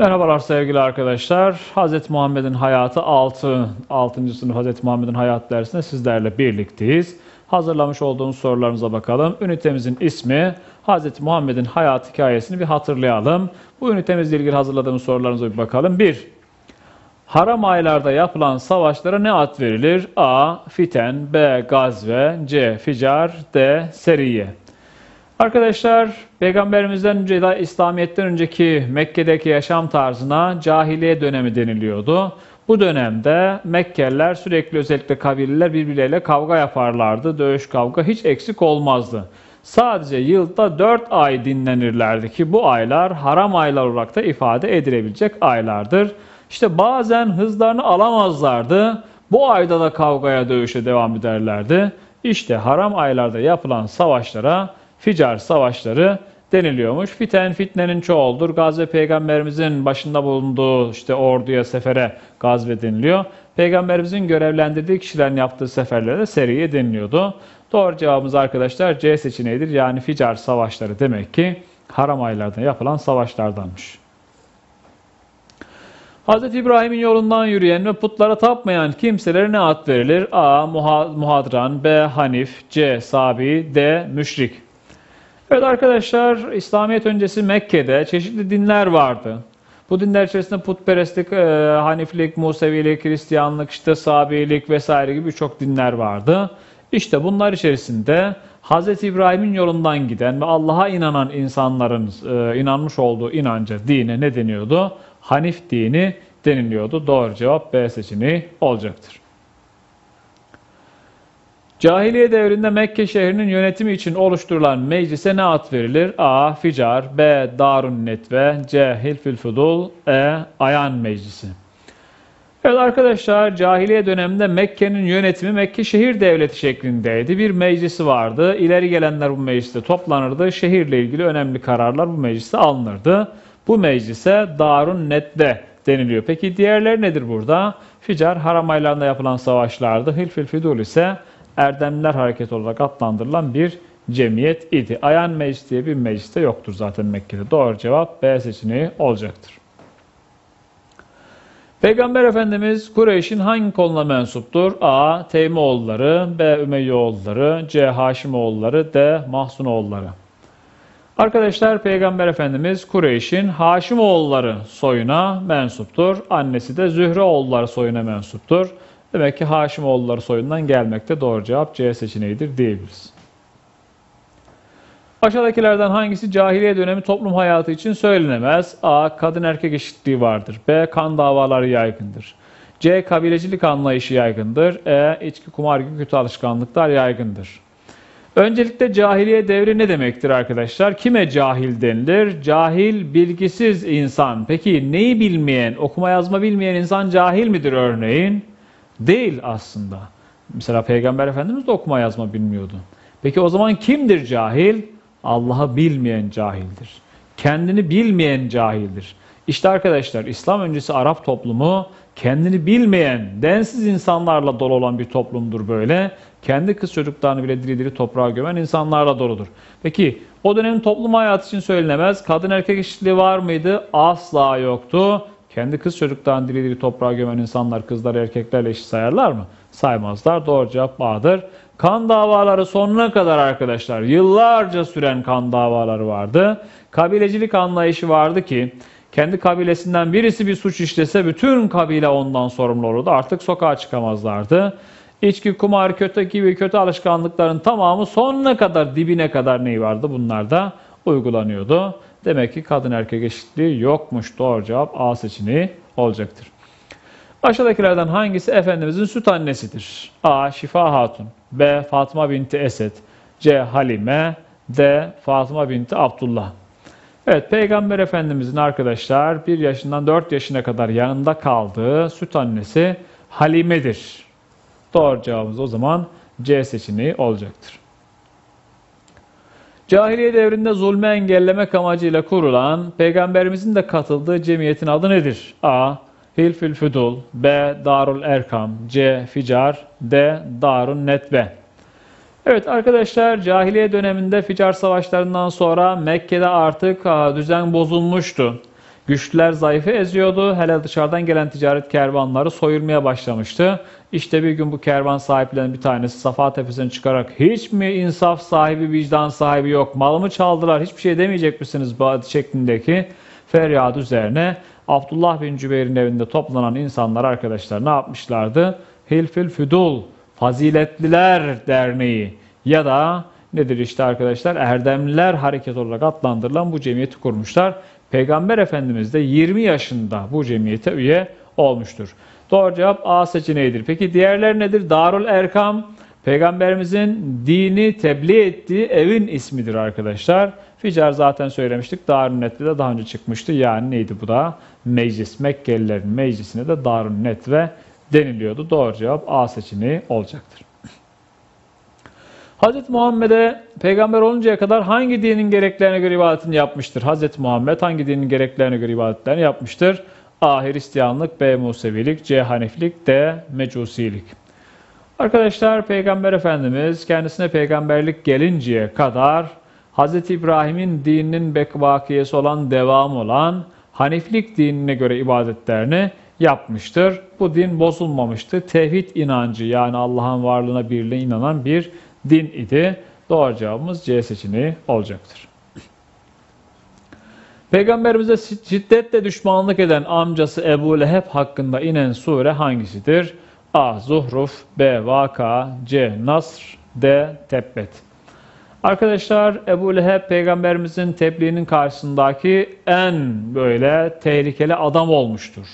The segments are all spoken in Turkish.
Merhabalar sevgili arkadaşlar. Hz. Muhammed'in hayatı 6. 6. sınıf Hz. Muhammed'in hayat dersinde sizlerle birlikteyiz. Hazırlamış olduğumuz sorularımıza bakalım. Ünitemizin ismi Hz. Muhammed'in hayat hikayesini bir hatırlayalım. Bu ünitemizle ilgili hazırladığımız sorularımıza bir bakalım. 1. Haram aylarda yapılan savaşlara ne ad verilir? A. Fiten B. Gazve C. Ficar D. Seriye Arkadaşlar peygamberimizden önce de İslamiyet'ten önceki Mekke'deki yaşam tarzına cahiliye dönemi deniliyordu. Bu dönemde Mekkeliler sürekli özellikle kabileler birbirleriyle kavga yaparlardı. Dövüş kavga hiç eksik olmazdı. Sadece yılda 4 ay dinlenirlerdi ki bu aylar haram aylar olarak da ifade edilebilecek aylardır. İşte bazen hızlarını alamazlardı. Bu ayda da kavgaya dövüşe devam ederlerdi. İşte haram aylarda yapılan savaşlara ficar savaşları deniliyormuş. Fiten fitnenin çoğuldur. Gazve peygamberimizin başında bulunduğu işte orduya, sefere gazve deniliyor. Peygamberimizin görevlendirdiği kişilerin yaptığı seferlere de seriye deniliyordu. Doğru cevabımız arkadaşlar C seçeneğidir. Yani ficar savaşları demek ki haram aylarda yapılan savaşlardanmış. Hz. İbrahim'in yolundan yürüyen ve putlara tapmayan kimselere ne ad verilir? A. Muhadran B. Hanif C. Sabi D. Müşrik Evet arkadaşlar İslamiyet öncesi Mekke'de çeşitli dinler vardı. Bu dinler içerisinde putperestlik, e, Haniflik, Musevilik, Hristiyanlık, işte Sabilik vesaire gibi birçok dinler vardı. İşte bunlar içerisinde Hz. İbrahim'in yolundan giden ve Allah'a inanan insanların e, inanmış olduğu inanca, dine ne deniyordu? Hanif dini deniliyordu. Doğru cevap B seçeneği olacaktır. Cahiliye devrinde Mekke şehrinin yönetimi için oluşturulan meclise ne ad verilir? A. Ficar B. Darun Netve C. Hilfül Fudul E. Ayan Meclisi Evet arkadaşlar cahiliye döneminde Mekke'nin yönetimi Mekke şehir devleti şeklindeydi. Bir meclisi vardı. İleri gelenler bu mecliste toplanırdı. Şehirle ilgili önemli kararlar bu mecliste alınırdı. Bu meclise Darun Netve deniliyor. Peki diğerleri nedir burada? Ficar haram aylarında yapılan savaşlardı. Hilfül Fudul ise Erdemliler Hareketi olarak adlandırılan bir cemiyet idi. Ayan Meclis diye bir mecliste yoktur zaten Mekke'de. Doğru cevap B seçeneği olacaktır. Peygamber Efendimiz Kureyş'in hangi koluna mensuptur? A. Teymioğulları, B. Ümeyyoğulları, C. Haşimoğulları, D. Mahsunoğulları. Arkadaşlar Peygamber Efendimiz Kureyş'in Haşimoğulları soyuna mensuptur. Annesi de Zühreoğulları soyuna mensuptur. Demek ki Haşimoğulları soyundan gelmekte doğru cevap C seçeneğidir diyebiliriz. Aşağıdakilerden hangisi cahiliye dönemi toplum hayatı için söylenemez? A. Kadın erkek eşitliği vardır. B. Kan davaları yaygındır. C. Kabilecilik anlayışı yaygındır. E. İçki, kumar gibi kötü alışkanlıklar yaygındır. Öncelikle cahiliye devri ne demektir arkadaşlar? Kime cahil denilir? Cahil, bilgisiz insan. Peki neyi bilmeyen, okuma yazma bilmeyen insan cahil midir örneğin? Değil aslında. Mesela Peygamber Efendimiz de okuma yazma bilmiyordu. Peki o zaman kimdir cahil? Allah'ı bilmeyen cahildir. Kendini bilmeyen cahildir. İşte arkadaşlar İslam öncesi Arap toplumu kendini bilmeyen, densiz insanlarla dolu olan bir toplumdur böyle. Kendi kız çocuklarını bile diri diri toprağa gömen insanlarla doludur. Peki o dönemin toplum hayatı için söylenemez. Kadın erkek eşitliği var mıydı? Asla yoktu. Kendi kız çocuklarını diri diri toprağa gömen insanlar kızlar erkeklerle eşit sayarlar mı? Saymazlar. Doğru cevap A'dır. Kan davaları sonuna kadar arkadaşlar yıllarca süren kan davaları vardı. Kabilecilik anlayışı vardı ki kendi kabilesinden birisi bir suç işlese bütün kabile ondan sorumlu olurdu. Artık sokağa çıkamazlardı. İçki, kumar, kötü gibi kötü alışkanlıkların tamamı sonuna kadar, dibine kadar neyi vardı? Bunlar da uygulanıyordu. Demek ki kadın erkek eşitliği yokmuş. Doğru cevap A seçeneği olacaktır. Aşağıdakilerden hangisi Efendimizin süt annesidir? A. Şifa Hatun B. Fatıma binti Esed C. Halime D. Fatıma binti Abdullah Evet Peygamber Efendimizin arkadaşlar 1 yaşından 4 yaşına kadar yanında kaldığı süt annesi Halime'dir. Doğru cevabımız o zaman C seçeneği olacaktır. Cahiliye devrinde zulmü engellemek amacıyla kurulan, Peygamberimizin de katıldığı cemiyetin adı nedir? A. Hilfül Fudul B. Darul Erkam C. Ficar D. Darun Netbe Evet arkadaşlar cahiliye döneminde Ficar savaşlarından sonra Mekke'de artık düzen bozulmuştu. Güçlüler zayıfı eziyordu. Hele dışarıdan gelen ticaret kervanları soyulmaya başlamıştı. İşte bir gün bu kervan sahiplerinin bir tanesi Safa Tepesi'ne çıkarak hiç mi insaf sahibi, vicdan sahibi yok, malımı çaldılar, hiçbir şey demeyecek misiniz şeklindeki feryat üzerine Abdullah bin Cübeyr'in evinde toplanan insanlar arkadaşlar ne yapmışlardı? Hilfil Füdul, Faziletliler Derneği ya da nedir işte arkadaşlar Erdemliler Hareket olarak adlandırılan bu cemiyeti kurmuşlar. Peygamber Efendimiz de 20 yaşında bu cemiyete üye olmuştur. Doğru cevap A seçeneğidir. Peki diğerler nedir? Darul Erkam, Peygamberimizin dini tebliğ ettiği evin ismidir arkadaşlar. Ficar zaten söylemiştik. Darun Net'te de daha önce çıkmıştı. Yani neydi bu da? Meclis. Mekkelilerin meclisine de Darun Netve deniliyordu. Doğru cevap A seçeneği olacaktır. Hz. Muhammed'e peygamber oluncaya kadar hangi dinin gereklerine göre ibadetini yapmıştır? Hz. Muhammed hangi dinin gereklerine göre ibadetlerini yapmıştır? A. Hristiyanlık, B. Musevilik, C. Haniflik, D. Mecusilik. Arkadaşlar Peygamber Efendimiz kendisine peygamberlik gelinceye kadar Hz. İbrahim'in dininin bekvakiyesi olan, devam olan Haniflik dinine göre ibadetlerini yapmıştır. Bu din bozulmamıştı. Tevhid inancı yani Allah'ın varlığına birliğine inanan bir din idi. Doğru cevabımız C seçeneği olacaktır. Peygamberimize şiddetle düşmanlık eden amcası Ebu Leheb hakkında inen sure hangisidir? A. Zuhruf B. Vaka C. Nasr D. Tebbet Arkadaşlar Ebu Leheb peygamberimizin tebliğinin karşısındaki en böyle tehlikeli adam olmuştur.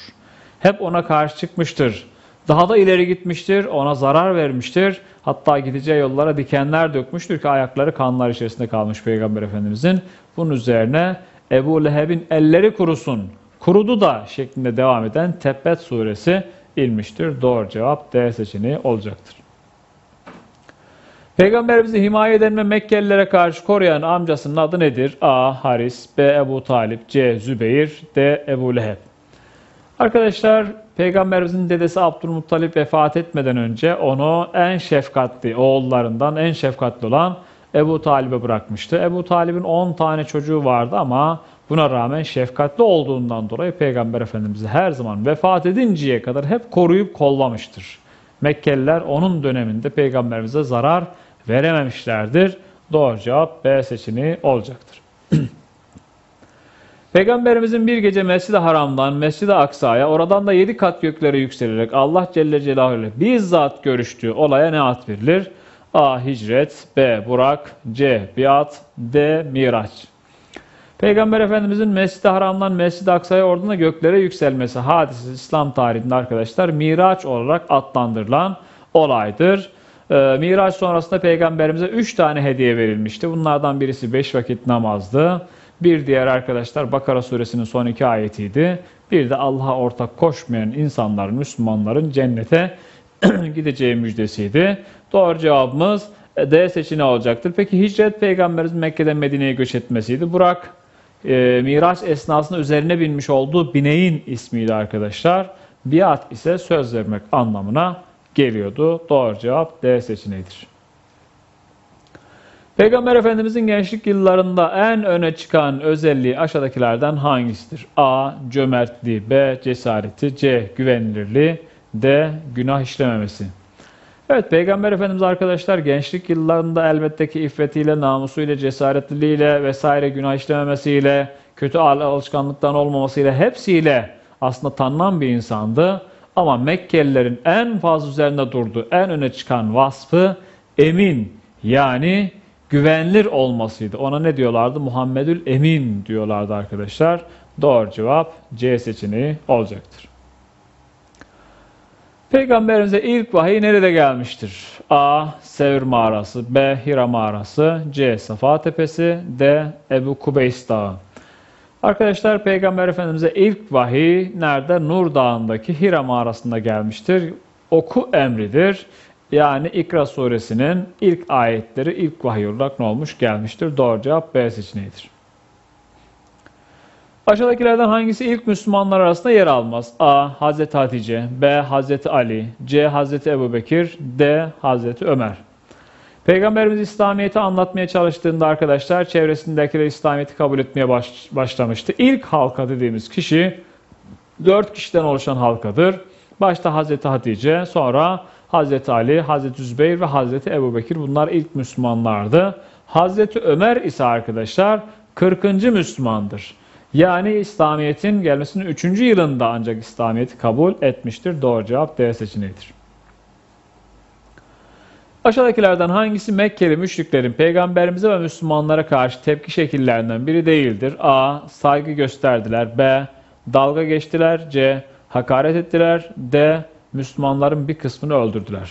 Hep ona karşı çıkmıştır. Daha da ileri gitmiştir, ona zarar vermiştir. Hatta gideceği yollara dikenler dökmüştür ki ayakları kanlar içerisinde kalmış Peygamber Efendimizin. Bunun üzerine Ebu Leheb'in elleri kurusun, kurudu da şeklinde devam eden Tebbet suresi ilmiştir. Doğru cevap D seçeneği olacaktır. Peygamberimizi himaye eden ve Mekkelilere karşı koruyan amcasının adı nedir? A. Haris B. Ebu Talip C. Zübeyir D. Ebu Leheb Arkadaşlar Peygamberimizin dedesi Abdülmuttalip vefat etmeden önce onu en şefkatli oğullarından en şefkatli olan Ebu Talib'e bırakmıştı. Ebu Talib'in 10 tane çocuğu vardı ama buna rağmen şefkatli olduğundan dolayı Peygamber Efendimiz'i her zaman vefat edinceye kadar hep koruyup kollamıştır. Mekkeliler onun döneminde Peygamberimize zarar verememişlerdir. Doğru cevap B seçeneği olacaktır. Peygamberimizin bir gece Mescid-i Haram'dan Mescid-i Aksa'ya oradan da yedi kat göklere yükselerek Allah Celle Celaluhu ile bizzat görüştüğü olaya ne ad verilir? A. Hicret B. Burak C. Biat D. Miraç Peygamber Efendimizin Mescid-i Haram'dan Mescid-i Aksa'ya oradan da göklere yükselmesi hadisi İslam tarihinde arkadaşlar Miraç olarak adlandırılan olaydır. Ee, Miraç sonrasında Peygamberimize üç tane hediye verilmişti. Bunlardan birisi beş vakit namazdı. Bir diğer arkadaşlar Bakara suresinin son iki ayetiydi. Bir de Allah'a ortak koşmayan insanların, Müslümanların cennete gideceği müjdesiydi. Doğru cevabımız e, D seçeneği olacaktır. Peki hicret peygamberimiz Mekke'den Medine'ye göç etmesiydi. Burak e, Miraç esnasında üzerine binmiş olduğu bineğin ismiydi arkadaşlar. Biat ise söz vermek anlamına geliyordu. Doğru cevap D seçeneğidir. Peygamber Efendimizin gençlik yıllarında en öne çıkan özelliği aşağıdakilerden hangisidir? A. Cömertliği B. Cesareti C. Güvenilirliği D. Günah işlememesi Evet Peygamber Efendimiz arkadaşlar gençlik yıllarında elbette ki iffetiyle, namusuyla, cesaretliliğiyle vesaire günah işlememesiyle, kötü alışkanlıktan olmamasıyla hepsiyle aslında tanınan bir insandı. Ama Mekkelilerin en fazla üzerinde durduğu en öne çıkan vasfı emin yani güvenilir olmasıydı. Ona ne diyorlardı? Muhammedül Emin diyorlardı arkadaşlar. Doğru cevap C seçeneği olacaktır. Peygamberimize ilk vahiy nerede gelmiştir? A. Sevr mağarası B. Hira mağarası C. Safa tepesi D. Ebu Kubeys dağı Arkadaşlar Peygamber Efendimiz'e ilk vahiy nerede? Nur Dağı'ndaki Hira mağarasında gelmiştir. Oku emridir. Yani İkra suresinin ilk ayetleri ilk vahiy olarak ne olmuş? Gelmiştir. Doğru cevap B seçeneğidir. Aşağıdakilerden hangisi ilk Müslümanlar arasında yer almaz? A. Hazreti Hatice B. Hazreti Ali C. Hazreti Ebu Bekir D. Hazreti Ömer Peygamberimiz İslamiyet'i anlatmaya çalıştığında arkadaşlar çevresindekiler İslamiyet'i kabul etmeye baş- başlamıştı. İlk halka dediğimiz kişi dört kişiden oluşan halkadır. Başta Hazreti Hatice, sonra Hazreti Ali, Hazreti Zübeyir ve Hazreti Ebubekir bunlar ilk Müslümanlardı. Hazreti Ömer ise arkadaşlar 40. Müslümandır. Yani İslamiyet'in gelmesinin 3. yılında ancak İslamiyet'i kabul etmiştir. Doğru cevap D seçeneğidir. Aşağıdakilerden hangisi Mekkeli müşriklerin peygamberimize ve Müslümanlara karşı tepki şekillerinden biri değildir? A. Saygı gösterdiler. B. Dalga geçtiler. C. Hakaret ettiler. D. Müslümanların bir kısmını öldürdüler.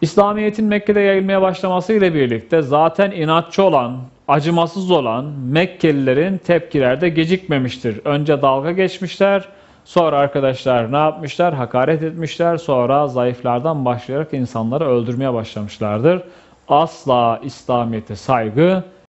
İslamiyet'in Mekke'de yayılmaya başlamasıyla birlikte zaten inatçı olan, acımasız olan Mekkelilerin tepkilerde gecikmemiştir. Önce dalga geçmişler, sonra arkadaşlar ne yapmışlar? Hakaret etmişler, sonra zayıflardan başlayarak insanları öldürmeye başlamışlardır. Asla İslamiyet'e saygı